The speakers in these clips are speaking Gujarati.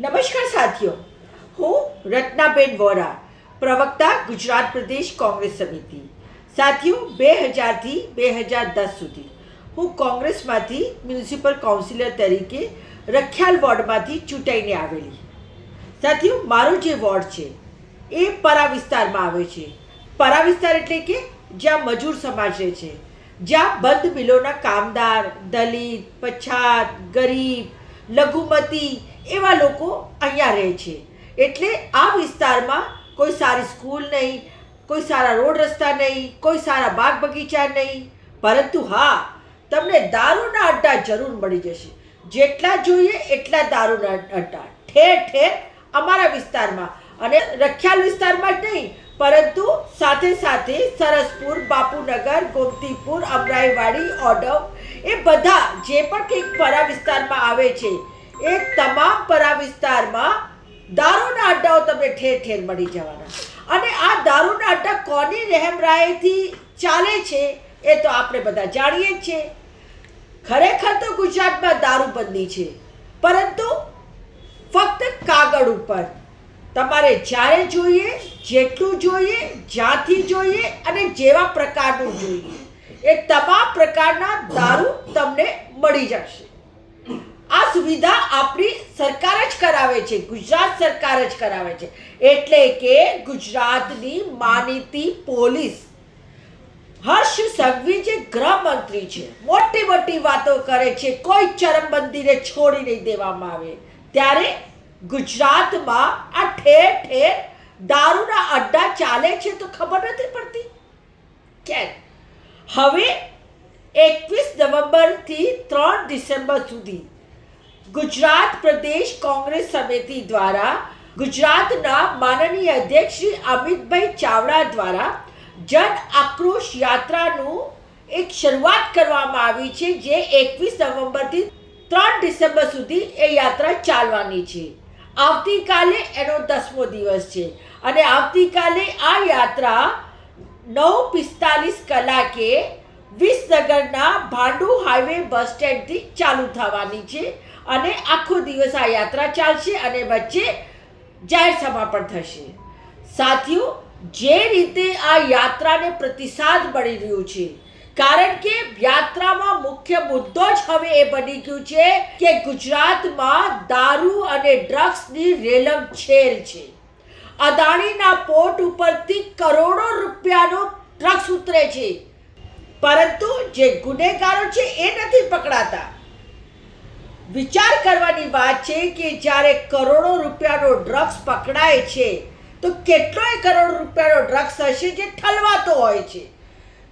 નમસ્કાર સાથીઓ, હું રત્નાબેન વોરા, પ્રવક્તા ગુજરાત પ્રદેશ કોંગ્રેસ સમિતિ. સાથીઓ બે હજારથી બે હજાર દસ સુધી હું કોંગ્રેસમાંથી મ્યુનિસિપલ કાઉન્સિલર તરીકે રખિયાલ વોર્ડમાંથી ચૂંટાઈને આવેલી. સાથીઓ, મારો જે વોર્ડ છે, એ પરા વિસ્તારમાં આવે છે. પરા વિસ્તાર એટલે કે જ્યાં મજૂર સમાજ રહે છે, જ્યાં બંધ મિલોના કામદાર, દલિત, પછાત, ગરીબ, લઘુમતી એવા લોકો અહીંયા રહે છે. એટલે આ વિસ્તારમાં કોઈ સારી સ્કૂલ નહીં, કોઈ સારા રોડ રસ્તા નહીં, કોઈ સારા બાગ બગીચા નહીં. પરંતુ હા, તમને દારૂના અડ્ડા જરૂર મળી જશે. જેટલા જોઈએ એટલા દારૂના અડ્ડા. ઠેર ઠેર અમારા વિસ્તારમાં. અને રખિયાલ વિસ્તારમાં જ નહીં, પરંતુ સાથે સાથે સરસપુર, બાપુનગર, ગોમતીપુર, અમરાઈવાડી, ઓડવ, એ બધા જે પણ કંઈક પરા વિસ્તારમાં આવે છે એ તમામ પરા વિસ્તારમાં દારૂના અડ્ડાઓ તમને ઠેર ઠેર મળી જવાના. અને આ દારૂના અડ્ડા કોની રહેમરાયથી ચાલે છે એ તો આપણે બધા જાણીએ જ છીએ. ખરેખર તો ગુજરાતમાં દારૂબંધી છે. પરંતુ ફક્ત કાગળ ઉપર. તમારે જ્યારે જોઈએ, જેટલું જોઈએ, જ્યાંથી જોઈએ અને જેવા પ્રકારનું જોઈએ. એ તમામ પ્રકારના દારૂ તમને મળી જશે. આ સુવિધા આપણી સરકાર જ કરાવે છે, ગુજરાત સરકાર જ કરાવે છે. એટલે કે ગુજરાતની માનીતી પોલીસ. હર્ષ સંઘવી જે ગૃહમંત્રી છે, મોટી મોટી વાતો કરે છે, કોઈ ચરમબંધીને છોડી નહીં દેવામાં આવે. ત્યારે ગુજરાતમાં આ ઠેર ઠેર દારૂના અડ્ડા ચાલે છે તો ખબર નથી પડતી? કેમ? હવે એકવીસ નવેમ્બરથી ત્રણ ડિસેમ્બર સુધી ગુજરાત પ્રદેશ કોંગ્રેસ સમિતિ દ્વારા, ગુજરાતના માનનીય અધ્યક્ષ શ્રી અમિતભાઈ ચાવડા દ્વારા જન આક્રોશ યાત્રાનું એક શરૂઆત કરવામાં આવી છે, જે એકવીસ નવેમ્બરથી ત્રણ ડિસેમ્બર સુધી એ યાત્રા ચાલવાની છે. આવતીકાલે એનો દસમો દિવસ છે અને આવતીકાલે આ યાત્રા નવ પિસ્તાલીસ કલાકે વિસનગરના ભાંડુ હાઈવે બસ સ્ટેન્ડથી ચાલુ થવાની છે. અને આખો દિવસ આ યાત્રા ચાલશે અને વચ્ચે જાહેર સભા પણ થશે. સાથીઓ, જે રીતે આ યાત્રાને પ્રતિસાદ મળી રહ્યું છે, કારણ કે યાત્રામાં મુખ્ય મુદ્દો જ હવે એ બની ગયું છે કે ગુજરાતમાં દારૂ અને ડ્રગ્સની રેલમ છેલ છે. અદાણીના પોર્ટ ઉપરથી કરોડો રૂપિયાનો ડ્રગ્સ ઉતરે છે. પરંતુ જે ગુનેગારો છે એ નથી પકડાતા. વિચાર કરવાની વાત છે કે જ્યારે કરોડો રૂપિયાનો ડ્રગ્સ પકડાય છે, તો કેટલોય કરોડ રૂપિયાનો ડ્રગ્સ હશે જે ઠલવાતો હોય છે.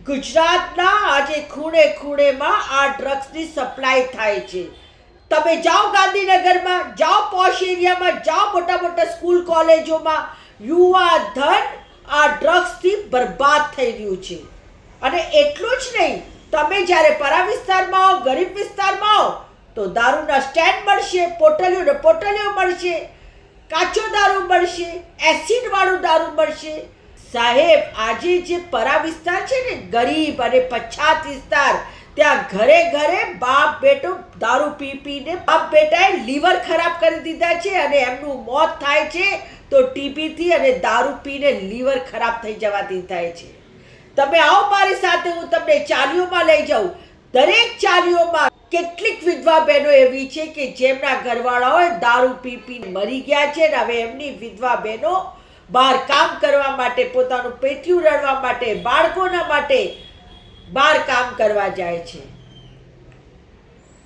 ગુજરાતના આજે ખૂણે ખૂણેમાં આ ડ્રગ્સની સપ્લાય થાય છે. તમે જાઓ ગાંધીનગરમાં, જાઓ પોશ એરિયામાં, જાઓ મોટા મોટા સ્કૂલ કોલેજોમાં, યુવા ધન આ ડ્રગ્સથી બરબાદ થઈ રહ્યું છે. અને એટલું જ નહીં, તમે જ્યારે પરા વિસ્તારમાં ગરીબ વિસ્તારમાં આવો તો દારૂના સ્ટેન્ડ મળશે, પોટલીઓ ને પોટલીઓ મળશે, કાચો દારૂ મળશે એસિડવાળું દારૂ મળશે. સાહેબ, આજે જે પરા વિસ્તાર છે ને, ગરીબ અને પછાત વિસ્તાર, ત્યાં ઘરે ઘરે બાપ બેટો દારૂ પી પીને બાપ બેટાએ લીવર ખરાબ કરી દીધા છે અને એમનું મોત થાય છે, તો ટીબીથી અને દારૂ પીને લીવર ખરાબ થઈ જવાથી થાય છે. તમે આવો મારી સાથે, હું તમને ચાલીઓમાં લઈ જાઉં. દરેક ચાલીઓમાં કેટલીક વિધવા બહેનો એવી છે કે જેમના ઘરવાળાઓએ દારૂ પી પી મરી ગયા છે ને હવે એમની વિધવા બહેનો બહાર કામ કરવા માટે, પોતાનું પેટ્યું રડવા માટે, બાળકોના માટે બહાર કામ કરવા જાય છે.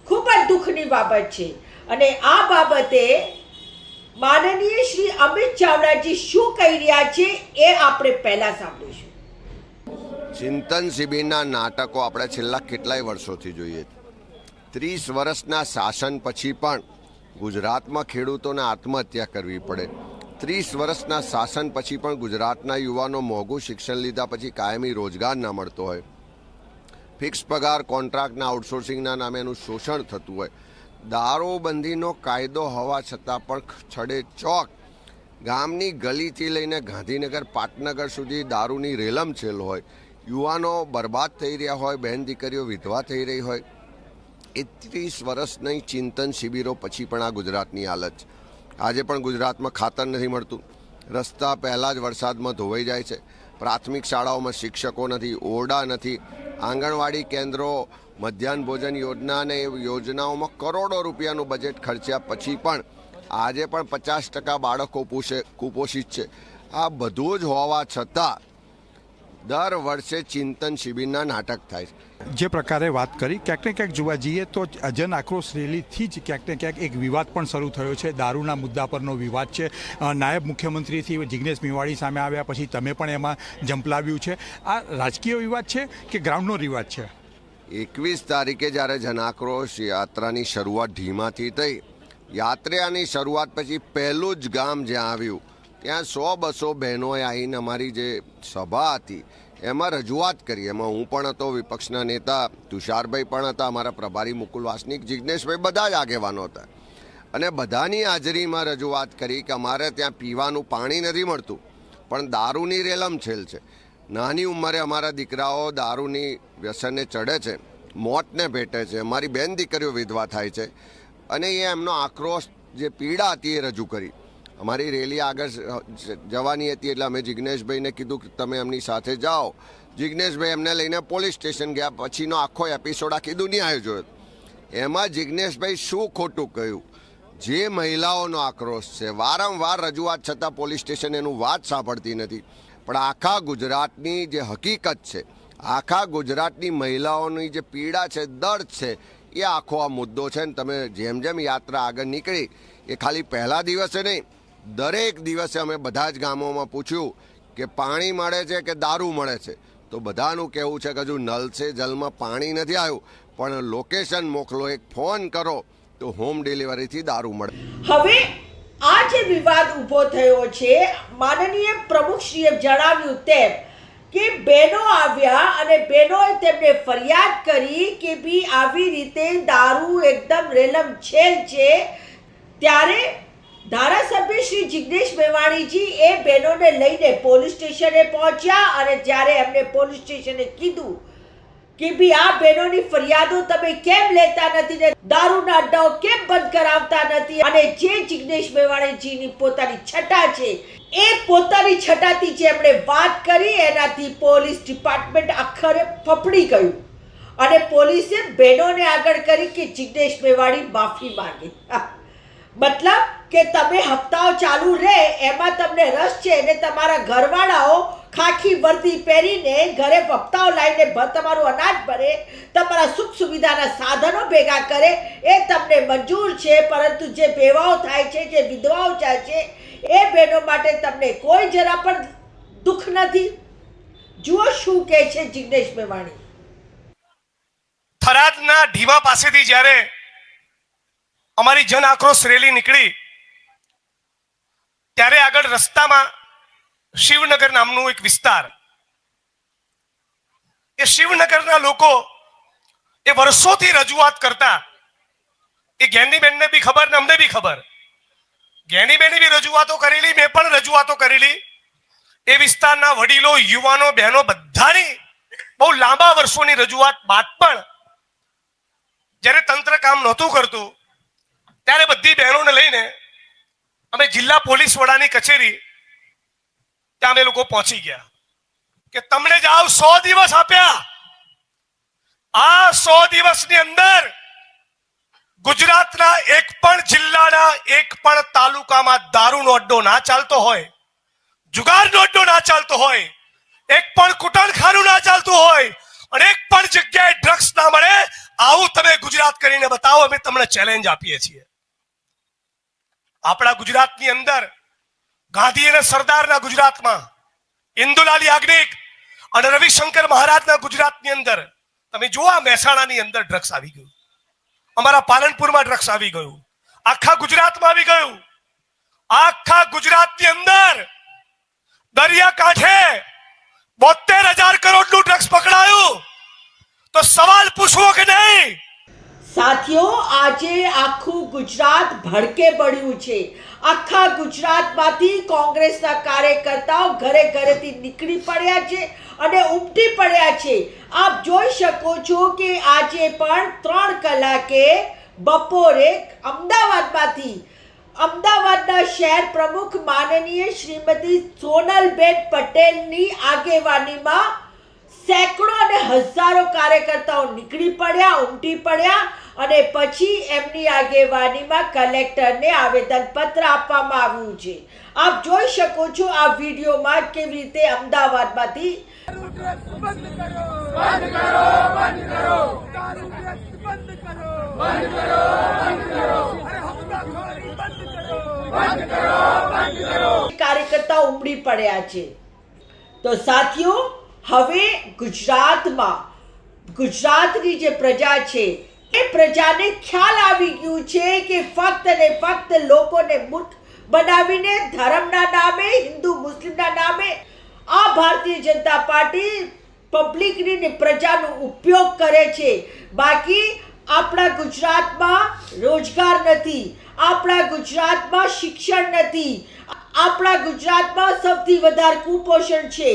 ખૂબ જ દુઃખની બાબત છે. અને આ બાબતે માનનીય શ્રી અમિત ચાવડાજી શું કહી રહ્યા છે એ આપણે પહેલા સાંભળીશું. ચિંતન શિબિરના નાટકો આપણે છેલ્લા કેટલાય વર્ષોથી જોઈએ ત્રીસ વર્ષના શાસન પછી પણ ગુજરાતમાં ખેડૂતોને આત્મહત્યા કરવી પડે. ત્રીસ વર્ષના શાસન પછી પણ ગુજરાતના યુવાનો મોંઘું શિક્ષણ લીધા પછી કાયમી રોજગાર ના મળતો હોય. ફિક્સ પગાર, કોન્ટ્રાક્ટના આઉટસોર્સિંગના નામે એનું શોષણ થતું હોય. દારૂબંધીનો કાયદો હોવા છતાં પણ છડે ચોક. ગામની ગલીથી લઈને ગાંધીનગર, પાટનગર સુધી દારૂની રેલમ છેલ હોય. યુવાનો બરબાદ થઈ રહ્યા હોય, બહેન દીકરીઓ વિધવા થઈ રહી હોય. એકત્રીસ વર્ષની ચિંતન શિબિરો પછી પણ આ ગુજરાતની હાલત છે. આજે પણ ગુજરાતમાં ખાતર નથી મળતું. રસ્તા પહેલાં જ વરસાદમાં ધોવાઈ જાય છે. પ્રાથમિક શાળાઓમાં શિક્ષકો નથી, ઓરડા નથી. આંગણવાડી કેન્દ્રો, મધ્યાહન ભોજન યોજના અને યોજનાઓમાં કરોડો રૂપિયાનું બજેટ ખર્ચ્યા પછી પણ આજે પણ પચાસ ટકા બાળકો પુષે કુપોષિત છે. આ બધું જ હોવા છતાં દર વર્ષે ચિંતન શિબિરના નાટક થાય છે. જે પ્રકારે વાત કરી ક્યાંક ને ક્યાંક જોવા જઈએ તો જન આક્રોશ રેલીથી જ ક્યાંક ને ક્યાંક એક વિવાદ પણ શરૂ થયો છે. દારૂના મુદ્દા પરનો વિવાદ છે. નાયબ મુખ્યમંત્રીથી જિગ્નેશ મેવાડી સામે આવ્યા પછી તમે પણ એમાં જંપલાવ્યું છે. આ રાજકીય વિવાદ છે કે ગ્રાઉન્ડનો વિવાદ છે? એકવીસ તારીખે જ્યારે જનાક્રોશ યાત્રાની શરૂઆત ધીમાથી થઈ. યાત્રાની શરૂઆત પછી પહેલું જ ગામ જ્યાં આવ્યું ત્યાં સો બસો બહેનોએ આવીને અમારી જે સભા હતી, એમાં રજૂઆત કરી. એમાં હું પણ હતો, વિપક્ષના નેતા, તુષારભાઈ પણ હતા, અમારા પ્રભારી મુકુલ વાસનિક જિજ્ઞેશભાઈ બધા જ આગેવાનો હતા. અને બધાની હાજરીમાં રજૂઆત કરી કે અમારે ત્યાં પીવાનું પાણી નથી મળતું, પણ દારૂની રેલમ છેલ છે. નાની ઉંમરે અમારા દીકરાઓ દારૂની વ્યસનને ચડે છે, મોતને ભેટે છે. અમારી બેન દીકરીઓ વિધવા થાય છે. અને એ એમનો આક્રોશ, જે પીડા હતી, એ રજૂ કરી. અમારી રેલી આગળ જવાની હતી એટલે અમે જિજ્ઞેશભાઈને કીધું કે તમે એમની સાથે જાઓ. જિજ્ઞેશભાઈ એમને લઈને પોલીસ સ્ટેશન ગયા, પછીનો આખો એપિસોડ આખી દુનિયાએ જોયો. એમાં જિજ્ઞેશભાઈ શું ખોટું કહ્યું? જે મહિલાઓનો આક્રોશ છે, વારંવાર રજૂઆત છતાં પોલીસ સ્ટેશન એનું વાત સાંભળતી નથી. પણ આખા ગુજરાતની જે હકીકત છે, આખા ગુજરાતની મહિલાઓની જે પીડા છે, દર્દ છે, એ આખો આ મુદ્દો છે ને તમે જેમ જેમ યાત્રા આગળ નીકળી, એ ખાલી પહેલા દિવસે નહીં દરેક દિવસે અમે બધા જ ગામોમાં પૂછ્યું કે પાણી મળે છે કે દારૂ મળે છે? તો બધાનું કહેવું છે કે હજુ નલ છે, જલમાં પાણી નથી આવ્યું. પણ લોકેશન મોકલો, એક ફોન કરો તો હોમ ડિલિવરીથી દારૂ મળે. હવે આ જે વિવાદ ઊભો થયો છે, માનનીય પ્રમુખશ્રીએ જણાવ્યું તેમ કે બહેનો આવ્યા અને બહેનોએ તેમને ફરિયાદ કરી કે ભી આવી રીતે દારૂ એકદમ રેલમ છેલ છે. ત્યારે ધારાસભ્ય શ્રી જિગ્નેશ મેવાણીજી એ બહેનોને લઈને પોલીસ સ્ટેશને પહોંચ્યા અને જ્યારે એમને પોલીસ સ્ટેશને કીધું કે ભી આ બહેનોની ફરિયાદો તમે કેમ લેતા નથી ને દારૂના અડ્ડાઓ કેમ બંધ કરાવતા નથી? અને જે જિગ્નેશ મેવાણીજીની પોતાની છટા છે, એ પોતાની છટાથી જે એમણે વાત કરી, એનાથી પોલીસ ડિપાર્ટમેન્ટ આખરે ફફડી ગયું. અને પોલીસે બહેનોને આગળ કરી કે જિગ્નેશ મેવાણી માફી માંગી. મતલબ કે તમે હપ્તાઓ ચાલુ રહે, એમાં તમને રસ છે અને તમારા ઘરવાળાઓ ખાખી વર્દી પહેરીને ઘરે હપ્તાઓ લાવીને તમારું અનાજ ભરે, તમારા સુખ સુવિધાના સાધનો ભેગા કરે, એ તમને મંજૂર છે. પરંતુ જે બેવાઓ થાય છે, જે વિધવાઓ થાય છે, એ બહેનો માટે તમને કોઈ જરા પણ દુઃખ નથી. જુઓ શું કહે છે જિગ્નેશ મેવાણી. થરાદના ઢીમા પાસેથી જ્યારે અમારી જન આક્રોશ રેલી નીકળી ત્યારે આગળ રસ્તામાં શિવનગર નામનું એક વિસ્તાર. એ શિવનગરના લોકો એ વર્ષોથી રજૂઆત કરતા. એ જ્ઞાનીબેનને બી ખબર ને અમને બી ખબર. જ્ઞાનીબેને બી રજૂઆતો કરેલી, મેં પણ રજૂઆતો કરેલી. એ વિસ્તારના વડીલો, યુવાનો, બહેનો બધાની બહુ લાંબા વર્ષોની રજૂઆત બાદ પણ જ્યારે તંત્ર કામ નહોતું કરતું, ત્યારે બધી બહેનોને લઈને અમે જિલ્લા પોલીસ વડાની કચેરી ત્યાં અમે લોકો પહોંચી ગયા કે તમને જ આવ સો દિવસ આપ્યા. આ સો દિવસની અંદર ગુજરાતના એક પણ જિલ્લાના એક પણ તાલુકામાં દારૂનો અડ્ડો ના ચાલતો હોય, જુગારનો અડ્ડો ના ચાલતો હોય, એક પણ કુટણખાનું ના ચાલતું હોય, અને એક પણ જગ્યાએ ડ્રગ્સ ના મળે, આવું તમે ગુજરાત કરીને બતાવો, અમે તમને ચેલેન્જ આપીએ છીએ. આપણા ગુજરાતની અંદર ગાંધી અને સરદારના ગુજરાતમાં ઇન્દુલાલ યાજ્ઞિક અને રવિશંકર મહારાજના ગુજરાતની અંદર તમે જુઓ મહેસાણાની અંદર ડ્રગ્સ આવી ગયું. અમારા પાલનપુરમાં ડ્રગ્સ આવી ગયું. આખા ગુજરાતમાં આવી ગયું. આખા ગુજરાતની અંદર દરિયા કાંઠે બોતેર હજાર કરોડનું ડ્રગ્સ પકડાયું. તો સવાલ પૂછવો કે નહીં? સાથીઓ, આજે આખું ગુજરાત ભડકે પડ્યું છે. આખા ગુજરાતમાંથી કોંગ્રેસના કાર્યકર્તાઓ ઘરે ઘરેથી નીકળી પડ્યા છે અને ઉમટી પડ્યા છે. આપ જોઈ શકો છો કે આજે પણ ત્રણ કલાકે બપોરે અમદાવાદમાંથી, અમદાવાદના શહેર પ્રમુખ માનનીય શ્રીમતી સોનલબેન પટેલની આગેવાનીમાં સેંકડો અને હજારો કાર્યકર્તાઓ નીકળી પડ્યા, ઉમટી પડ્યા અને પછી એમની આગેવાનીમાં કલેક્ટરને આવેદનપત્ર આપવામાં આવ્યું છે. આપ જોઈ શકો છો આ વિડીયોમાં કેવી રીતે અમદાવાદમાંથી બંધ કરો બંધ કરો બંધ કરો દારૂ ડ્રગ્સ બંધ કરો બંધ કરો બંધ કરો અરે હપ્તાખોરી બંધ કરો બંધ કરો બંધ કરો કાર્યકર્તાઓ ઉમડી પડ્યા છે. તો સાથીઓ, હવે ગુજરાતમાં ગુજરાતની જે પ્રજા છે એ પ્રજાને ખ્યાલ આવી ગયું છે કે ફક્ત ને ફક્ત લોકોને મૂર્ખ બનાવીને ધર્મના નામે, હિન્દુ મુસ્લિમના નામે આ ભારતીય જનતા પાર્ટી પબ્લિકની ને પ્રજાનો ઉપયોગ કરે છે. બાકી આપણા ગુજરાતમાં રોજગાર નથી, આપણા ગુજરાતમાં શિક્ષણ નથી, આપણા ગુજરાતમાં સૌથી વધારે કુપોષણ છે,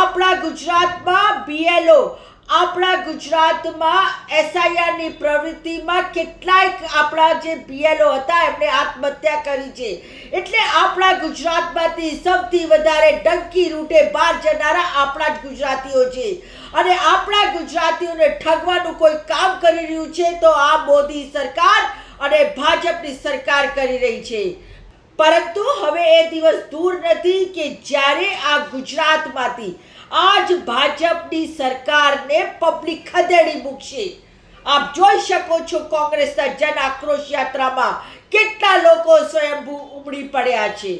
આપણા ગુજરાતમાં બીએલઓ આપણા ગુજરાતમાં એસઆઈઆરની પ્રવૃત્તિમાં કેટલાય આપણા જે બીએલઓ હતા, એમણે આત્મહત્યા કરી છે. એટલે આપણા ગુજરાતમાંથી સૌથી વધારે ડંકી રૂટે બહાર જનારા આપણા જ ગુજરાતીઓ છે. અને આપણા ગુજરાતીઓને ઠગવાનું કોઈ કામ કરી રહ્યું છે, તો આ મોદી સરકાર અને ભાજપની સરકાર કરી રહી છે. પરંતુ હવે એ દિવસ દૂર નથી કે જ્યારે આ ગુજરાતમાંથી આજ ભાજપની સરકારને પબ્લિક ખદેડી મૂકશે. આપ જોઈ શકો છો કોંગ્રેસના જન આક્રોશ યાત્રામાં કેટલા લોકો સ્વયંભૂ ઉમડી પડ્યા છે.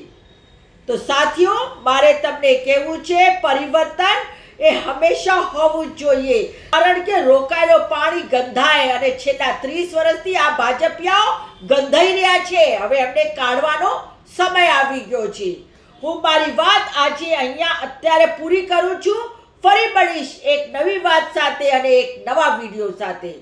તો સાથીઓ, મારે તમને કહેવું છે, પરિવર્તન એ હંમેશા હોવું જ જોઈએ. કારણ કે રોકાયેલો પાણી ગંધાય અને છેલ્લા ત્રીસ વર્ષથી આ ભાજપિયાઓ ગંધાઈ રહ્યા છે. હવે એમને કાઢવાનો સમય આવી ગયો છે. હું મારી વાત આજે અહીંયા અત્યારે પૂરી કરું છું. ફરી મળીશ એક નવી વાત સાથે અને એક નવા વીડિયો સાથે.